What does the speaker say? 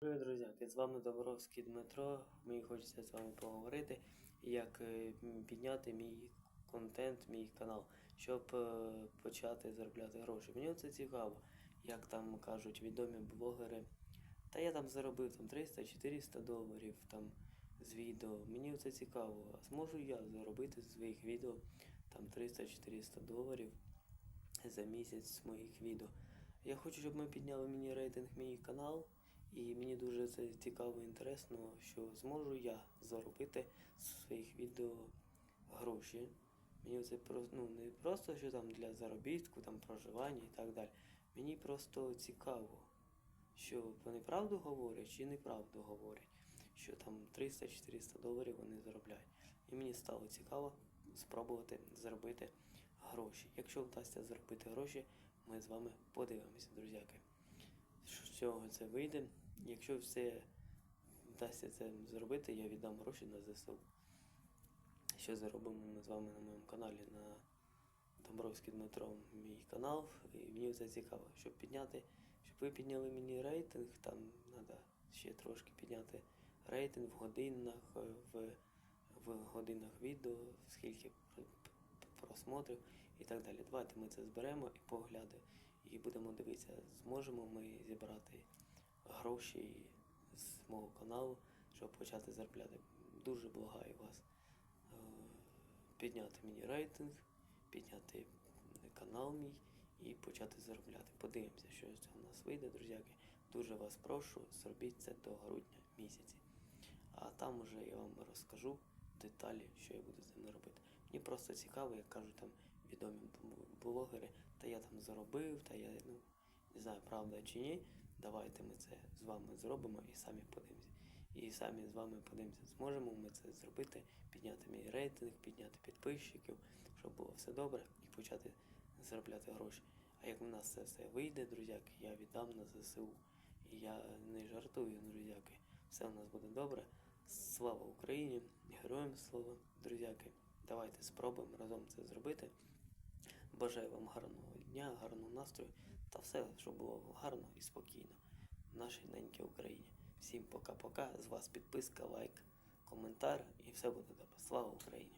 Привіт, друзяки! З вами Добровський Дмитро. Мені хочеться з вами поговорити, як е, підняти мій контент, мій канал, щоб е, почати заробляти гроші. Мені це цікаво, як там кажуть відомі блогери. Та я там заробив там 300-400 доларів там з відео. Мені це цікаво. А зможу я заробити з своїх відео там 300-400 доларів за місяць з моїх відео. Я хочу, щоб ми підняли мені рейтинг мій канал. І мені дуже це цікаво і інтересно, що зможу я заробити з своїх відео гроші. Мені це про, ну, не просто що там для заробітку, там проживання і так далі. Мені просто цікаво, що вони правду говорять чи неправду говорять, що там 300-400 доларів вони заробляють. І мені стало цікаво спробувати заробити гроші. Якщо вдасться заробити гроші, ми з вами подивимося, друзяки що це вийде. Якщо все вдасться це зробити, я віддам гроші на ЗСУ. Що заробимо ми з вами на моєму каналі на Домбровський Дмитро, мій канал. І мені це цікаво, щоб підняти, щоб ви підняли мені рейтинг, там треба ще трошки підняти рейтинг в годинах, в, в годинах відео, скільки пр- пр- просмотрів і так далі. Давайте ми це зберемо і поглядаємо. І будемо дивитися, зможемо ми зібрати гроші з мого каналу, щоб почати заробляти. Дуже благаю вас е, підняти мені рейтинг, підняти канал мій і почати заробляти. Подивимося, що цього у нас вийде, друзяки. Дуже вас прошу, зробіть це до грудня місяці. А там уже я вам розкажу деталі, що я буду з ними робити. Мені просто цікаво, як кажуть там відомі бл- блогери, та я там заробив, та я ну не знаю, правда чи ні. Давайте ми це з вами зробимо і самі подивимося. І самі з вами подивимося, зможемо ми це зробити, підняти мій рейтинг, підняти підписчиків, щоб було все добре і почати заробляти гроші. А як в нас це все вийде, друзяки, я віддам на ЗСУ. І я не жартую, друзяки. Все у нас буде добре. Слава Україні! Героям слава, друзяки! Давайте спробуємо разом це зробити. Бажаю вам гарного дня, гарного настрою та все, щоб було гарно і спокійно в нашій ненькій Україні. Всім пока-пока. З вас підписка, лайк, коментар і все буде добре. Слава Україні!